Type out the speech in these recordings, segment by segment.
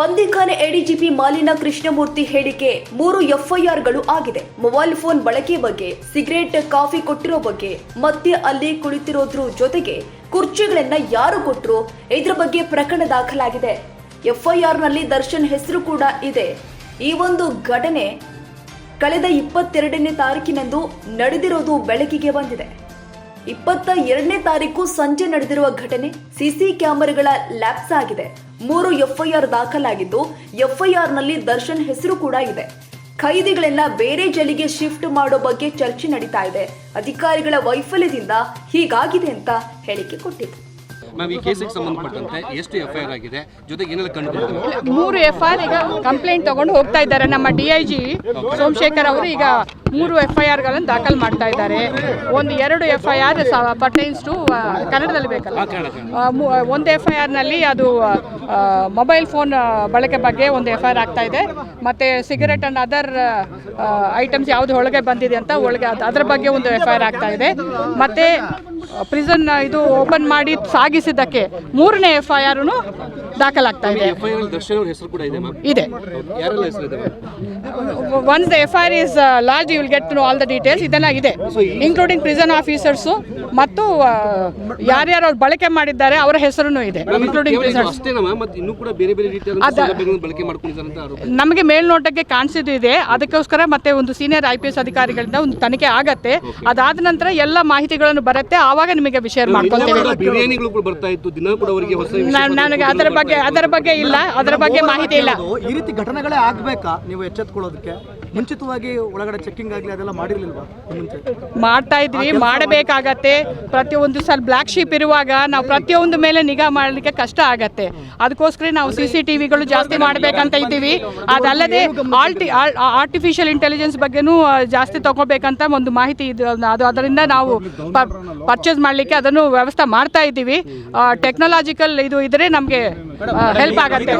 ಬಂದಿಖಾನೆ ADGP ಮಾಲಿನ Krishnamurthy ಹೇಳಿಕೆ. ಮೂರು ಎಫ್ಐಆರ್ಗಳು ಆಗಿದೆ. ಮೊಬೈಲ್ ಫೋನ್ ಬಳಕೆ ಬಗ್ಗೆ, ಸಿಗರೇಟ್, ಕಾಫಿ ಕೊಟ್ಟಿರೋ ಬಗ್ಗೆ, ಮತ್ತೆ ಅಲ್ಲಿ ಕುಳಿತಿರೋದ್ರ ಜೊತೆಗೆ ಕುರ್ಚಿಗಳನ್ನ ಯಾರು ಕೊಟ್ಟರು ಇದ್ರ ಬಗ್ಗೆ ಪ್ರಕರಣ ದಾಖಲಾಗಿದೆ. ಎಫ್ಐಆರ್ನಲ್ಲಿ ದರ್ಶನ್ ಹೆಸರು ಕೂಡ ಇದೆ. ಈ ಒಂದು ಘಟನೆ ಕಳೆದ ಇಪ್ಪತ್ತೆರಡನೇ ತಾರೀಕಿನಂದು ನಡೆದಿರೋದು ಬೆಳಕಿಗೆ ಬಂದಿದೆ. ಇಪ್ಪತ್ತ ಎರಡನೇ ತಾರೀಕು ಸಂಜೆ ನಡೆದಿರುವ ಘಟನೆ, ಸಿಸಿ ಕ್ಯಾಮೆರಾಗಳ ಲ್ಯಾಪ್ಸ್ ಆಗಿದೆ. ಮೂರು ಎಫ್ಐಆರ್ ದಾಖಲಾಗಿದ್ದು ಎಫ್ಐಆರ್ನಲ್ಲಿ ದರ್ಶನ್ ಹೆಸರು ಕೂಡ ಇದೆ. ಖೈದಿಗಳನ್ನ ಬೇರೆ ಜೈಲಿಗೆ ಶಿಫ್ಟ್ ಮಾಡೋ ಬಗ್ಗೆ ಚರ್ಚೆ ನಡೀತಾ ಇದೆ. ಅಧಿಕಾರಿಗಳ ವೈಫಲ್ಯದಿಂದ ಹೀಗಾಗಿದೆ ಅಂತ ಹೇಳಿಕೆ ಕೊಟ್ಟಿದೆ. ಮ್ಯಾಮ್ ಈ ಕೇಸಿಗೆ ಸಂಬಂಧಪಟ್ಟಂತೆ ಎಷ್ಟು ಎಫ್ ಐ ಆರ್ ಆಗಿದೆ ಜೊತೆಗೆ ಏನೆಲ್ಲ ಕಂಡು ಮೂರು ಎಫ್ ಐ ಆರ್ ಈಗ ಕಂಪ್ಲೇಂಟ್ ತಗೊಂಡು ಹೋಗ್ತಾ ಇದ್ದಾರೆ ನಮ್ಮ ಡಿ ಐ ಜಿ ಸೋಮಶೇಖರ್ ಅವರು. ಈಗ ಮೂರು ಎಫ್ ಐ ಆರ್ಗಳನ್ನು ದಾಖಲು ಮಾಡ್ತಾ ಇದ್ದಾರೆ. ಒಂದು ಎರಡು F I R pertains to ಕನ್ನಡದಲ್ಲಿ ಬೇಕಲ್ಲ. ಒಂದು ಎಫ್ ಐ ಆರ್ನಲ್ಲಿ ಅದು ಮೊಬೈಲ್ ಫೋನ್ ಬಳಕೆ ಬಗ್ಗೆ ಒಂದು ಎಫ್ ಐ ಆರ್ ಆಗ್ತಾ ಇದೆ. ಮತ್ತು ಸಿಗರೆಟ್ ಆ್ಯಂಡ್ ಅದರ್ ಐಟಮ್ಸ್ ಯಾವುದು ಒಳಗೆ ಬಂದಿದೆ ಅಂತ ಒಳಗೆ ಅದರ ಅದ್ರ ಬಗ್ಗೆ ಒಂದು ಎಫ್ ಐ ಆರ್ ಆಗ್ತಾ ಇದೆ. ಮತ್ತು ಪ್ರಿಸನ್ ಇದು ಓಪನ್ ಮಾಡಿ ಸಾಗಿಸಿದ್ದಕ್ಕೆ ಮೂರನೇ ಎಫ್ ಐ ಆರ್ನು ದಾಖಲಾಗ್ತಾ ಇದೆ ಇದೆ. One once the F I R is lodged will get know all the details ಇದೆಲ್ಲ ಇದೆ ಇನ್ಕ್ಲೂಡಿಂಗ್ ಪ್ರಿಸನ್ ಆಫೀಸರ್ಸು ಮತ್ತು ಯಾರ್ಯಾರು ಅವ್ರು ಬಳಕೆ ಮಾಡಿದ್ದಾರೆ ಅವರ ಹೆಸರು ಇದೆ. ಇನ್ಕ್ಲೂಡಿಂಗ್ ನಮಗೆ ಮೇಲ್ನೋಟಕ್ಕೆ ಕಾಣಿಸಿದ್ದು ಇದೆ. ಅದಕ್ಕೋಸ್ಕರ ಮತ್ತೆ ಒಂದು ಸೀನಿಯರ್ ಐ ಪಿ ಎಸ್ ಅಧಿಕಾರಿಗಳಿಂದ ಒಂದು ತನಿಖೆ ಆಗತ್ತೆ. ಅದಾದ ನಂತರ ಎಲ್ಲ ಮಾಹಿತಿಗಳನ್ನು ಬರುತ್ತೆ. ಆವಾಗ ನಿಮಗೆ ವಿಷಯ ಮಾಡ್ಕೊಳ್ತೇವೆ ನನಗೆ ಅದರ ಬಗ್ಗೆ ಅದರ ಬಗ್ಗೆ ಇಲ್ಲ. ಅದರ ಬಗ್ಗೆ ಮಾಹಿತಿ ಇಲ್ಲ. ಈ ರೀತಿ ಘಟನೆಗಳೇ ಆಗ್ಬೇಕಾ? ನೀವು ಎಚ್ಚೆತ್ಕೊಳ್ಳೋದಕ್ಕೆ? ಮುಂಚಿತವಾಗಿ ಒಳಗಡೆ ಚೆಕಿಂಗ್ ಆಗಲಿ ಅದೆಲ್ಲ ಮಾಡಿರ್ಲಿಲ್ವಾ? ಮಾಡ್ತಾ ಇದ್ವಿ ಮಾಡಬೇಕಾಗತ್ತೆ. ಪ್ರತಿಯೊಂದು ಸಲ ಬ್ಲ್ಯಾಕ್ ಶೀಪ್ ಇರುವಾಗ ನಾವು ಪ್ರತಿಯೊಂದು ಮೇಲೆ ನಿಗಾ ಮಾಡಲಿಕ್ಕೆ ಕಷ್ಟ ಆಗತ್ತೆ. ಅದಕ್ಕೋಸ್ಕರ ನಾವು ಸಿ ಸಿ ಟಿ ವಿಗಳು ಜಾಸ್ತಿ ಮಾಡಬೇಕಂತ ಇದ್ದೀವಿ. ಅದಲ್ಲದೆ ಆಲ್ಟಿ ಆರ್ಟಿಫಿಷಿಯಲ್ ಇಂಟೆಲಿಜೆನ್ಸ್ ಬಗ್ಗೆನೂ ಜಾಸ್ತಿ ತಗೋಬೇಕಂತ ಒಂದು ಮಾಹಿತಿ ಇದು ಅದು ಅದರಿಂದ ನಾವು ಪರ್ಚೇಸ್ ಮಾಡಲಿಕ್ಕೆ ಅದನ್ನು ವ್ಯವಸ್ಥೆ ಮಾಡ್ತಾ ಇದ್ದೀವಿ. ಟೆಕ್ನಾಲಜಿಕಲ್ ಇದು ಇದ್ರೆ ನಮಗೆ ಹೆಲ್ಪ್ ಆಗತ್ತೆ.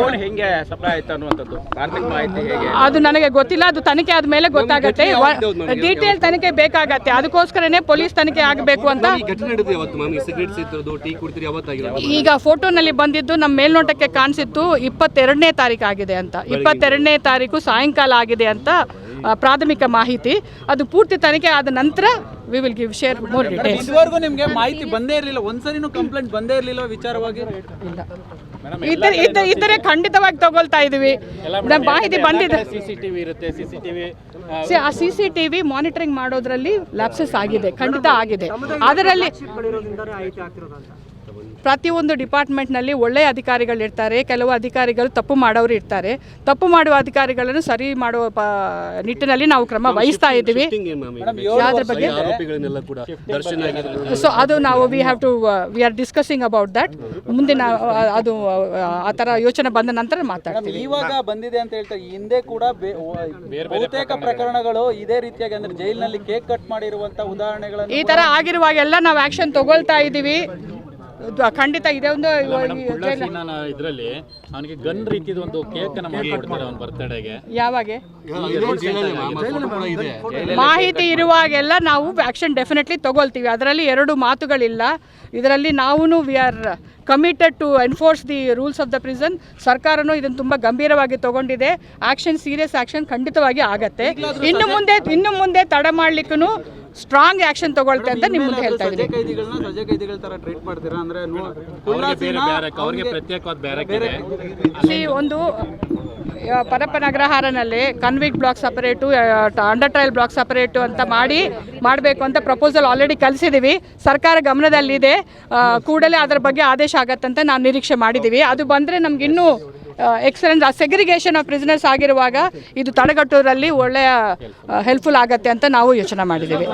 ಫೋನ್ ಹೆಂಗೆ ಸಪ್ಲೈ ಆಯ್ತು ಅನ್ನುವಂಥದ್ದು ತಾಂತ್ರಿಕ ಮಾಹಿತಿ ಹೇಗೆ? ಅದು ನನಗೆ ಗೊತ್ತಿಲ್ಲ ಅದು ತನಿಖೆ ಆದ್ಮೇಲೆ ಗೊತ್ತಾಗತ್ತೆ. ಡೀಟೇಲ್ ತನಿಖೆ ಬೇಕಾಗತ್ತೆ. ಅದಕ್ಕೋಸ್ಕರನೇ ಪೊಲೀಸ್ ತನಿಖೆ ಆಗಬೇಕು ಅಂತ ಈಗ ಫೋಟೋನಲ್ಲಿ ಬಂದಿದ್ದು ನಮ್ಮ ಮೇಲ್ನೋಟಕ್ಕೆ ಕಾಣಿಸಿತ್ತು ಇಪ್ಪತ್ತೆರಡನೇ ತಾರೀಕು ಆಗಿದೆ ಅಂತ. ಇಪ್ಪತ್ತೆರಡನೇ ತಾರೀಕು ಸಾಯಂಕಾಲ ಆಗಿದೆ ಅಂತ ಪ್ರಾಥಮಿಕ ಮಾಹಿತಿ. ಅದು ಪೂರ್ತಿ ತನಿಖೆ ಆದ ನಂತರ we will give share more details ಇದುವರೆಗೂ ನಿಮಗೆ ಮಾಹಿತಿ ಬಂದೇ ಇರಲಿಲ್ಲ ಒಂದ್ಸರಿನೂ ಕಂಪ್ಲೇಂಟ್ ಬಂದೇ ಇರಲಿಲ್ಲ ವಿಚಾರವಾಗಿ? ಇಲ್ಲ. ಇದ್ದ ಇದ್ದರೆ ಖಂಡಿತವಾಗಿ ತಗೊಳ್ತಾ ಇದೀವಿ ಮಾಹಿತಿ ಬಂದಿದೆ. ಸಿಸಿಟಿವಿ ಇರುತ್ತೆ ಸಿಸಿಟಿವಿ ಸಿ- ಆ C C T V monitoring ಮಾಡೋದ್ರಲ್ಲಿ ಲ್ಯಾಪ್ಸಸ್ ಆಗಿದೆ ಖಂಡಿತ ಆಗಿದೆ. ಅದರಲ್ಲಿ ಪ್ರತಿಯೊಂದು ಡಿಪಾರ್ಟ್ಮೆಂಟ್ನಲ್ಲಿ ಒಳ್ಳೆಯ ಅಧಿಕಾರಿಗಳು ಇರ್ತಾರೆ ಕೆಲವು ಅಧಿಕಾರಿಗಳು ತಪ್ಪು ಮಾಡೋರು ಇರ್ತಾರೆ. ತಪ್ಪು ಮಾಡುವ ಅಧಿಕಾರಿಗಳನ್ನು ಸರಿ ಮಾಡುವ ಪ- ನಿಟ್ಟಿನಲ್ಲಿ ನಾವು ಕ್ರಮ ವಹಿಸ್ತಾ ಇದ್ದೀವಿ. ಯಾವ್ದ್ರ ಬಗ್ಗೆ? ಆರೋಪಿಗಳನ್ನೆಲ್ಲ ಕೂಡ ದರ್ಶನ ಆಗಿರೋದು ಸೊ ಅದು ನಾವು we have to we are discussing about that ಮುಂದಿನ ಆ, ಅದು ಆ, ಆ ಥರ ಯೋಚನೆ ಬಂದ ನಂತರ ಮಾತಾಡ್ತೀವಿ. ಇವಾಗ ಬಂದಿದೆ ಅಂತ ಹೇಳ್ತಾರೆ ಹಿಂದೆ ಕೂಡ ಬೇ- ಬಹುತೇಕ ಪ್ರಕರಣಗಳು. ಇದೇ ರೀತಿಯಾಗಿ ಅಂದ್ರೆ ಜೈಲಿನಲ್ಲಿ ಕೇಕ್ ಕಟ್ ಮಾಡಿರುವಂತ ಉದಾಹರಣೆಗಳನ್ನು ಈ ತರ ಆಗಿರುವಾಗೆಲ್ಲ ನಾವು ಆಕ್ಷನ್ ತಗೊಳ್ತಾ ಇದ್ದೀವಿ. ಖಂಡಿತ ಇದೆ ಒಂದು ಇದರಲ್ಲಿ ಅವನಿಗೆ ಗನ್ ರೀತಿದ ಒಂದು ಕೇಕ್ ಅನ್ನ ಮಾಡಿ ಕೊಡ್ತಾರೆ ಅವನ ಬರ್ತ್ಡೇಗೆ ಯಾವಾಗ? ಮಾಹಿತಿ ಇರುವಾಗೆಲ್ಲ ನಾವು ಆಕ್ಷನ್ ಡೆಫಿನೆಟ್ಲಿ ತಗೊಳ್ತೀವಿ. ಅದರಲ್ಲಿ ಎರಡು ಮಾತುಗಳಿಲ್ಲ. ಇದರಲ್ಲಿ ನಾವು we are committed to enforce the rules of the prison ಸರ್ಕಾರನೂ ಇದನ್ನು ತುಂಬ ಗಂಭೀರವಾಗಿ ತಗೊಂಡಿದೆ. ಆಕ್ಷನ್ ಸೀರಿಯಸ್ ಆಕ್ಷನ್ ಖಂಡಿತವಾಗಿ ಆಗತ್ತೆ. ಇನ್ನು ಮುಂದೆ ಇನ್ನು ಮುಂದೆ ತಡ ಮಾಡ್ಲಿಕ್ಕೂ ಸ್ಟ್ರಾಂಗ್ ಆಕ್ಷನ್ ತಗೊಳ್ತೆ ಅಂತ ನಿಮ್ಮ ಮುಂದೆ ಹೇಳ್ತಾ ಸಜೆ ಇದ್ದೀನಿ. ಕೈದಿಗಳನ್ನ ಸಜೆ ಕೈದಿಗಳ ತರ ಟ್ರೀಟ್ ಮಾಡ್ತೀರಾ? ಅಂದ್ರೆ ಅವ್ರಿಗೆ ಬೇರೆ ಪ್ರತ್ಯೇಕವಾದ ಬ್ಯಾರಕ್ ಇದೆ. ಒಂದು Parappana ಅಗ್ರಹಾರನಲ್ಲಿ convict block separate under trial block separate ಅಂತ ಮಾಡಿ ಮಾಡಬೇಕು ಅಂತ ಪ್ರಪೋಸಲ್ ಆಲ್ರೆಡಿ ಕಲಿಸಿದ್ದೀವಿ ಸರ್ಕಾರ ಗಮನದಲ್ಲಿದೆ. ಕೂಡಲೇ ಅದರ ಬಗ್ಗೆ ಆದೇಶ ಆಗತ್ತಂತ ನಾವು ನಿರೀಕ್ಷೆ ಮಾಡಿದ್ದೀವಿ ಅದು ಬಂದರೆ ನಮಗಿನ್ನೂ ಎಕ್ಸಲೆಂಟ್ ಸೆಗ್ರಿಗೇಷನ್ ಆಫ್ ಪ್ರಿಸನರ್ಸ್ ಆಗಿರುವಾಗ ಇದು ತಡೆಗಟ್ಟೋದ್ರಲ್ಲಿ ಒಳ್ಳೆಯ ಹೆಲ್ಪ್ಫುಲ್ ಆಗತ್ತೆ ಅಂತ ನಾವು ಯೋಚನೆ ಮಾಡಿದ್ದೀವಿ.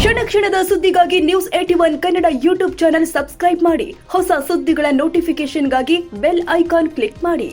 ಕ್ಷಣ ಕ್ಷಣದ ಸುದ್ದಿಗಾಗಿ news at one Kannada YouTube channel subscribe ಮಾಡಿ. ಹೊಸ ಸುದ್ದಿಗಳ ನೋಟಿಫಿಕೇಶನ್ಗಾಗಿ ಬೆಲ್ ಐಕಾನ್ ಕ್ಲಿಕ್ ಮಾಡಿ.